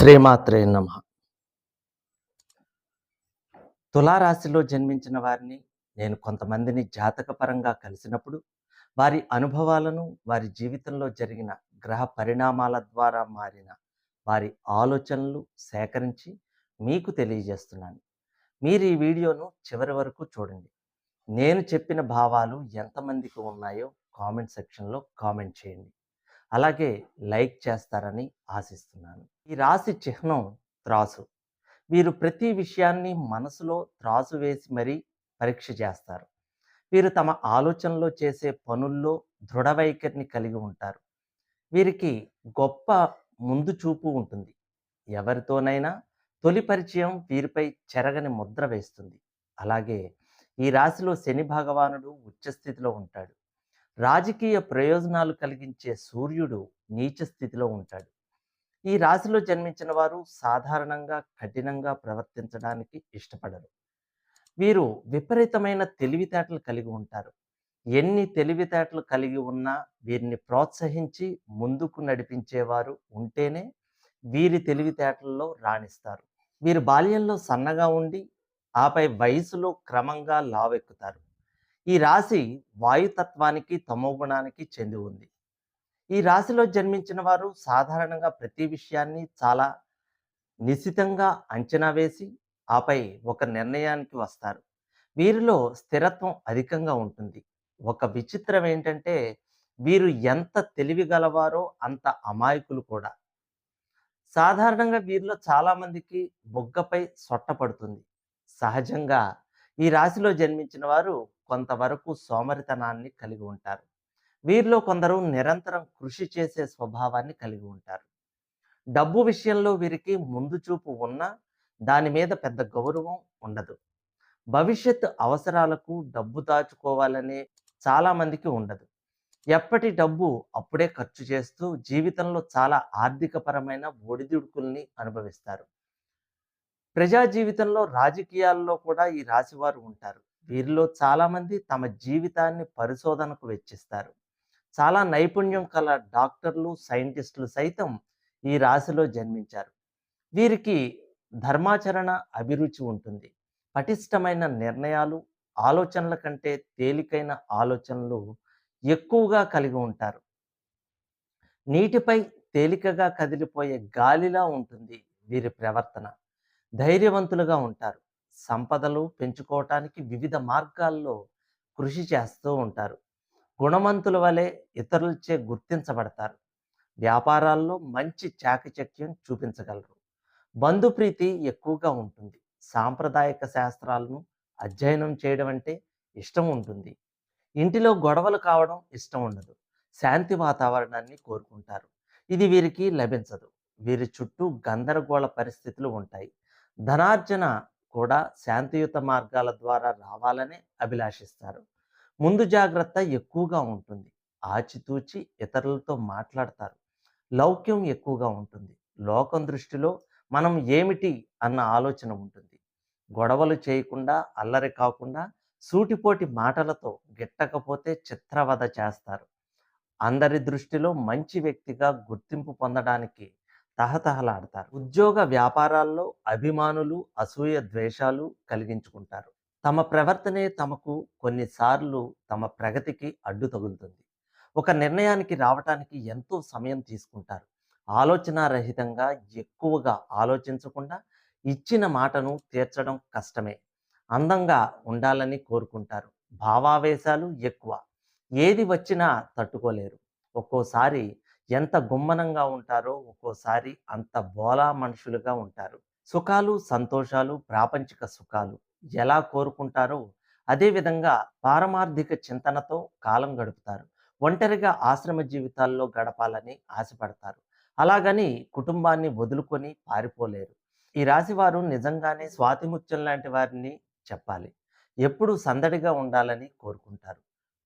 శ్రీమాత్రే నమ. తులారాశిలో జన్మించిన వారిని నేను కొంతమందిని జాతకపరంగా కలిసినప్పుడు వారి అనుభవాలను వారి జీవితంలో జరిగిన గ్రహ పరిణామాల ద్వారా మారిన వారి ఆలోచనలు సేకరించి మీకు తెలియజేస్తున్నాను. మీరు ఈ వీడియోను చివరి వరకు చూడండి. నేను చెప్పిన భావాలు ఎంతమందికి ఉన్నాయో కామెంట్ సెక్షన్లో కామెంట్ చేయండి. అలాగే లైక్ చేస్తారని ఆశిస్తున్నాను. ఈ రాశి చిహ్నం త్రాసు. వీరు ప్రతి విషయాన్ని మనసులో త్రాసు వేసి మరీ పరీక్ష చేస్తారు. వీరు తమ ఆలోచనలో చేసే పనుల్లో దృఢ వైఖరిని కలిగి ఉంటారు. వీరికి గొప్ప ముందు చూపు ఉంటుంది. ఎవరితోనైనా తొలి పరిచయం వీరిపై చెరగని ముద్ర వేస్తుంది. అలాగే ఈ రాశిలో శని భగవానుడు ఉచ్చస్థితిలో ఉంటాడు. రాజకీయ ప్రయోజనాలు కలిగించే సూర్యుడు నీచ స్థితిలో ఉంటాడు. ఈ రాశిలో జన్మించిన వారు సాధారణంగా కఠినంగా ప్రవర్తించడానికి ఇష్టపడరు. వీరు విపరీతమైన తెలివితేటలు కలిగి ఉంటారు. ఎన్ని తెలివితేటలు కలిగి ఉన్నా వీరిని ప్రోత్సహించి ముందుకు నడిపించేవారు ఉంటేనే వీరి తెలివితేటల్లో రాణిస్తారు. వీరు బాల్యంలో సన్నగా ఉండి ఆపై వయసులో క్రమంగా లావెక్కుతారు. ఈ రాశి వాయుతత్వానికి తమోగుణానికి చెంది ఉంది. ఈ రాశిలో జన్మించిన వారు సాధారణంగా ప్రతి విషయాన్ని చాలా నిశితంగా అంచనా వేసి ఆపై ఒక నిర్ణయానికి వస్తారు. వీరిలో స్థిరత్వం అధికంగా ఉంటుంది. ఒక విచిత్రం ఏంటంటే వీరు ఎంత తెలివి గలవారో అంత అమాయకులు కూడా. సాధారణంగా వీరిలో చాలామందికి బొగ్గపై సొట్ట పడుతుంది. సహజంగా ఈ రాశిలో జన్మించిన వారు కొంతవరకు సోమరితనాన్ని కలిగి ఉంటారు. వీరిలో కొందరు నిరంతరం కృషి చేసే స్వభావాన్ని కలిగి ఉంటారు. డబ్బు విషయంలో వీరికి ముందు చూపు ఉన్నా దాని మీద పెద్ద గౌరవం ఉండదు. భవిష్యత్ అవసరాలకు డబ్బు దాచుకోవాలనే చాలామందికి ఉండదు. ఎప్పటి డబ్బు అప్పుడే ఖర్చు చేస్తూ జీవితంలో చాలా ఆర్థికపరమైన ఒడిదుడుకుల్ని అనుభవిస్తారు. ప్రజా జీవితంలో రాజకీయాల్లో కూడా ఈ రాశివారు ఉంటారు. వీరిలో చాలామంది తమ జీవితాన్ని పరిశోధనకు వెచ్చిస్తారు. చాలా నైపుణ్యం కల డాక్టర్లు సైంటిస్టులు సైతం ఈ రాశిలో జన్మించారు. వీరికి ధర్మాచరణ అభిరుచి ఉంటుంది. పటిష్టమైన నిర్ణయాలు ఆలోచనల కంటే తేలికైన ఆలోచనలు ఎక్కువగా కలిగి ఉంటారు. నీటిపై తేలికగా కదిలిపోయే గాలిలా ఉంటుంది వీరి ప్రవర్తన. ధైర్యవంతులుగా ఉంటారు. సంపదలు పెంచుకోవటానికి వివిధ మార్గాల్లో కృషి చేస్తూ ఉంటారు. గుణవంతుల వలె ఇతరులచే గుర్తించబడతారు. వ్యాపారాల్లో మంచి చాకచక్యం చూపించగలరు. బంధుప్రీతి ఎక్కువగా ఉంటుంది. సాంప్రదాయక శాస్త్రాలను అధ్యయనం చేయడం అంటే ఇష్టం ఉంటుంది. ఇంటిలో గొడవలు కావడం ఇష్టం ఉండదు. శాంతి వాతావరణాన్ని కోరుకుంటారు. ఇది వీరికి లభించదు. వీరి చుట్టూ గందరగోళ పరిస్థితులు ఉంటాయి. ధనార్జన కూడా శాంతియుత మార్గాల ద్వారా రావాలని అభిలాషిస్తారు. ముందు జాగ్రత్త ఎక్కువగా ఉంటుంది. ఆచితూచి ఇతరులతో మాట్లాడతారు. లౌక్యం ఎక్కువగా ఉంటుంది. లోకం దృష్టిలో మనం ఏమిటి అన్న ఆలోచన ఉంటుంది. గొడవలు చేయకుండా అల్లరి కాకుండా సూటిపోటి మాటలతో గిట్టకపోతే చిత్రవద చేస్తారు. అందరి దృష్టిలో మంచి వ్యక్తిగా గుర్తింపు పొందడానికి తహతహలాడతారు. ఉద్యోగ వ్యాపారాల్లో అభిమానులు అసూయ ద్వేషాలు కలిగించుకుంటారు. తమ ప్రవర్తనే తమకు కొన్నిసార్లు తమ ప్రగతికి అడ్డు తగులుతుంది. ఒక నిర్ణయానికి రావటానికి ఎంతో సమయం తీసుకుంటారు. ఆలోచనారహితంగా ఎక్కువగా ఆలోచించకుండా ఇచ్చిన మాటను తీర్చడం కష్టమే. అందంగా ఉండాలని కోరుకుంటారు. భావావేశాలు ఎక్కువ. ఏది వచ్చినా తట్టుకోలేరు. ఒక్కోసారి ఎంత గుమ్మనంగా ఉంటారో ఒక్కోసారి అంత బోలా మనుషులుగా ఉంటారు. సుఖాలు సంతోషాలు ప్రాపంచిక సుఖాలు ఎలా కోరుకుంటారో అదేవిధంగా పారమార్థిక చింతనతో కాలం గడుపుతారు. ఒంటరిగా ఆశ్రమ జీవితాల్లో గడపాలని ఆశపడతారు. అలాగని కుటుంబాన్ని వదులుకొని పారిపోలేరు. ఈ రాశివారు నిజంగానే స్వాతిముత్యం లాంటి వారిని చెప్పాలి. ఎప్పుడు సందడిగా ఉండాలని కోరుకుంటారు.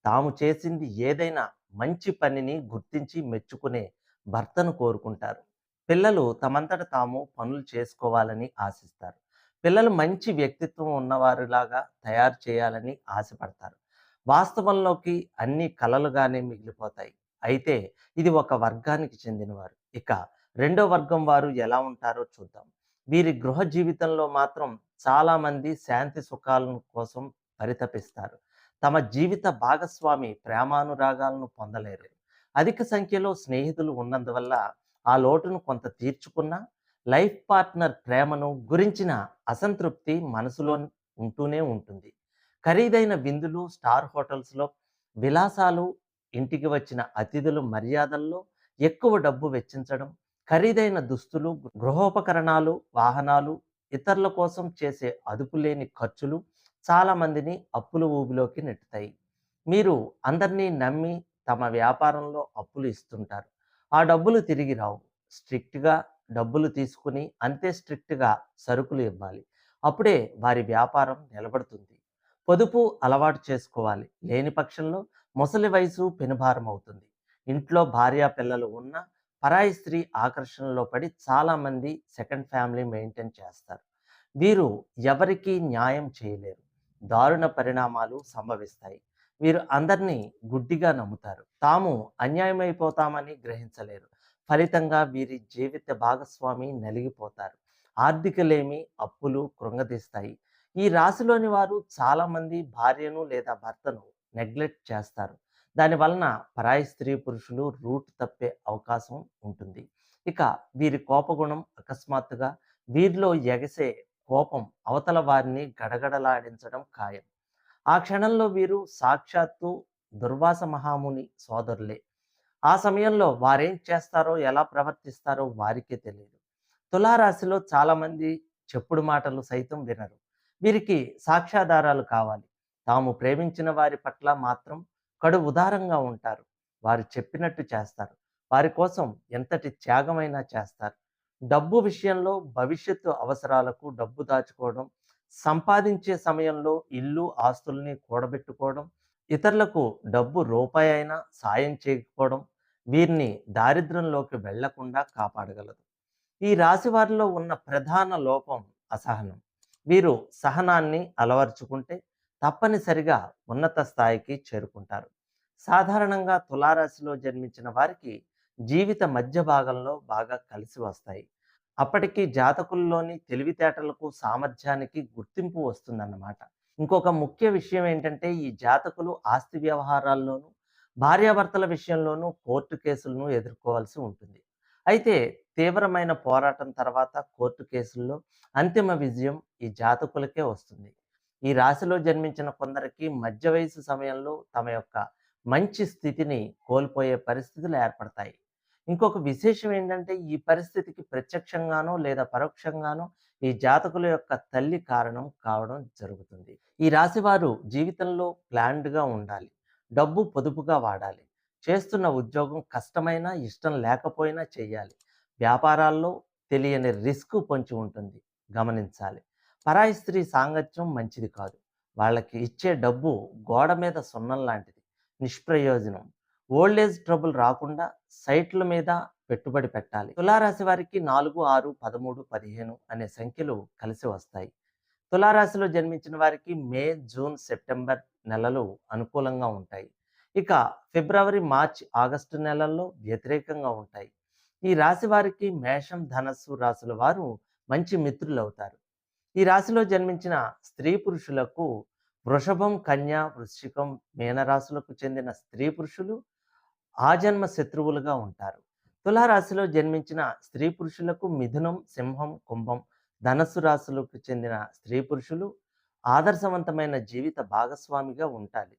తాము చేసింది ఏదైనా మంచి పనిని గుర్తించి మెచ్చుకునే భర్తను కోరుకుంటారు. పిల్లలు తమంతట తాము పనులు చేసుకోవాలని ఆశిస్తారు. పిల్లలు మంచి వ్యక్తిత్వం ఉన్నవారిలాగా తయారు చేయాలని ఆశపడతారు. వాస్తవంలోకి అన్ని కలలుగానే మిగిలిపోతాయి. అయితే ఇది ఒక వర్గానికి చెందినవారు. ఇక రెండో వర్గం వారు ఎలా ఉంటారో చూద్దాం. వీరి గృహ జీవితంలో మాత్రం చాలామంది శాంతి సుఖాల కోసం పరితపిస్తారు. తమ జీవిత భాగస్వామి ప్రేమానురాగాలను పొందలేరు. అధిక సంఖ్యలో స్నేహితులు ఉన్నందువల్ల ఆ లోటును కొంత తీర్చుకున్న లైఫ్ పార్ట్నర్ ప్రేమను గురించిన అసంతృప్తి మనసులో ఉంటూనే ఉంటుంది. ఖరీదైన విందులు స్టార్ హోటల్స్లో విలాసాలు ఇంటికి వచ్చిన అతిథులు మర్యాదల్లో ఎక్కువ డబ్బు వెచ్చించడం ఖరీదైన దుస్తులు గృహోపకరణాలు వాహనాలు ఇతరుల కోసం చేసే అదుపులేని ఖర్చులు చాలామందిని అప్పుల ఊబిలోకి నెట్టుతాయి. మీరు అందరినీ నమ్మి తమ వ్యాపారంలో అప్పులు ఇస్తుంటారు. ఆ డబ్బులు తిరిగి రావు. స్ట్రిక్ట్గా డబ్బులు తీసుకుని అంతే స్ట్రిక్ట్గా సరుకులు ఇవ్వాలి. అప్పుడే వారి వ్యాపారం నిలబడుతుంది. పొదుపు అలవాటు చేసుకోవాలి. లేని పక్షంలో ముసలి వయసు పెనుభారం అవుతుంది. ఇంట్లో భార్య పిల్లలు ఉన్న పరాయి స్త్రీ ఆకర్షణలో పడి చాలామంది సెకండ్ ఫ్యామిలీ మెయింటైన్ చేస్తారు. వీరు ఎవరికీ న్యాయం చేయలేరు. దారుణ పరిణామాలు సంభవిస్తాయి. వీరు అందరినీ గుడ్డిగా నమ్ముతారు. తాము అన్యాయమైపోతామని గ్రహించలేరు. ఫలితంగా వీరి జీవిత భాగస్వామి నలిగిపోతారు. ఆర్థికలేమి అప్పులు కృంగదీస్తాయి. ఈ రాశిలోని వారు చాలామంది భార్యను లేదా భర్తను నెగ్లెక్ట్ చేస్తారు. దాని వలన పరాయి స్త్రీ పురుషులు రూట్ తప్పే అవకాశం ఉంటుంది. ఇక వీరి కోపగుణం అకస్మాత్తుగా వీరిలో ఎగసే కోపం అవతల వారిని గడగడలాడించడం ఖాయం. ఆ క్షణంలో వీరు సాక్షాత్తు దుర్వాస మహాముని సోదరులే. ఆ సమయంలో వారేం చేస్తారో ఎలా ప్రవర్తిస్తారో వారికే తెలియదు. తులారాశిలో చాలామంది చెప్పుడు మాటలు సైతం వినరు. వీరికి సాక్ష్యాధారాలు కావాలి. తాము ప్రేమించిన వారి పట్ల మాత్రం కడు ఉదారంగా ఉంటారు. వారు చెప్పినట్టు చేస్తారు. వారి కోసం ఎంతటి త్యాగమైనా చేస్తారు. డబ్బు విషయంలో భవిష్యత్తు అవసరాలకు డబ్బు దాచుకోవడం సంపాదించే సమయంలో ఇల్లు ఆస్తుల్ని కూడబెట్టుకోవడం ఇతరులకు డబ్బు రూపాయి అయినా సాయం చేయకపోవడం వీరిని దారిద్ర్యంలోకి వెళ్ళకుండా కాపాడగలదు. ఈ రాశి వారిలో ఉన్న ప్రధాన లోపం అసహనం. వీరు సహనాన్ని అలవర్చుకుంటే తప్పనిసరిగా ఉన్నత స్థాయికి చేరుకుంటారు. సాధారణంగా తులారాశిలో జన్మించిన వారికి జీవిత మధ్య భాగంలో బాగా కలిసి వస్తాయి. అప్పటికి జాతకుల్లోని తెలివితేటలకు సామర్థ్యానికి గుర్తింపు వస్తుందన్నమాట. ఇంకొక ముఖ్య విషయం ఏంటంటే ఈ జాతకులు ఆస్తి వ్యవహారాల్లోనూ భార్యాభర్తల విషయంలోనూ కోర్టు కేసులను ఎదుర్కోవాల్సి ఉంటుంది. అయితే తీవ్రమైన పోరాటం తర్వాత కోర్టు కేసుల్లో అంతిమ విజయం ఈ జాతకులకే వస్తుంది. ఈ రాశిలో జన్మించిన కొందరికి మధ్య వయసు సమయంలో తమ యొక్క మంచి స్థితిని కోల్పోయే పరిస్థితులు ఏర్పడతాయి. ఇంకొక విశేషం ఏంటంటే ఈ పరిస్థితికి ప్రత్యక్షంగానో లేదా పరోక్షంగానో ఈ జాతకుల యొక్క తల్లి కారణం కావడం జరుగుతుంది. ఈ రాశివారు జీవితంలో ప్లాన్డ్గా ఉండాలి. డబ్బు పొదుపుగా వాడాలి. చేస్తున్న ఉద్యోగం కష్టమైనా ఇష్టం లేకపోయినా చేయాలి. వ్యాపారాల్లో తెలియని రిస్క్ పొంచి ఉంటుంది. గమనించాలి. పరాయి స్త్రీ సాంగత్యం మంచిది కాదు. వాళ్ళకి ఇచ్చే డబ్బు గోడ మీద సున్నం లాంటిది. నిష్ప్రయోజనం. ఓల్డ్ ఏజ్ ట్రబుల్ రాకుండా సైట్ల మీద పెట్టుబడి పెట్టాలి. తులారాశి వారికి నాలుగు ఆరు పదమూడు పదిహేను అనే సంఖ్యలు కలిసి వస్తాయి. తులారాశిలో జన్మించిన వారికి మే జూన్ సెప్టెంబర్ నెలలు అనుకూలంగా ఉంటాయి. ఇక ఫిబ్రవరి మార్చ్ ఆగస్టు నెలల్లో వ్యతిరేకంగా ఉంటాయి. ఈ రాశి వారికి మేషం ధనస్సు రాశుల వారు మంచి మిత్రులు అవుతారు ఈ రాశిలో జన్మించిన స్త్రీ పురుషులకు వృషభం కన్య వృశ్చికం మీనరాశులకు చెందిన స్త్రీ పురుషులు ఆజన్మ శత్రువులుగా ఉంటారు. తులారాశిలో జన్మించిన స్త్రీ పురుషులకు మిథునం సింహం కుంభం ధనస్సు రాశులకు చెందిన స్త్రీ పురుషులు ఆదర్శవంతమైన జీవిత భాగస్వామిగా ఉండాలి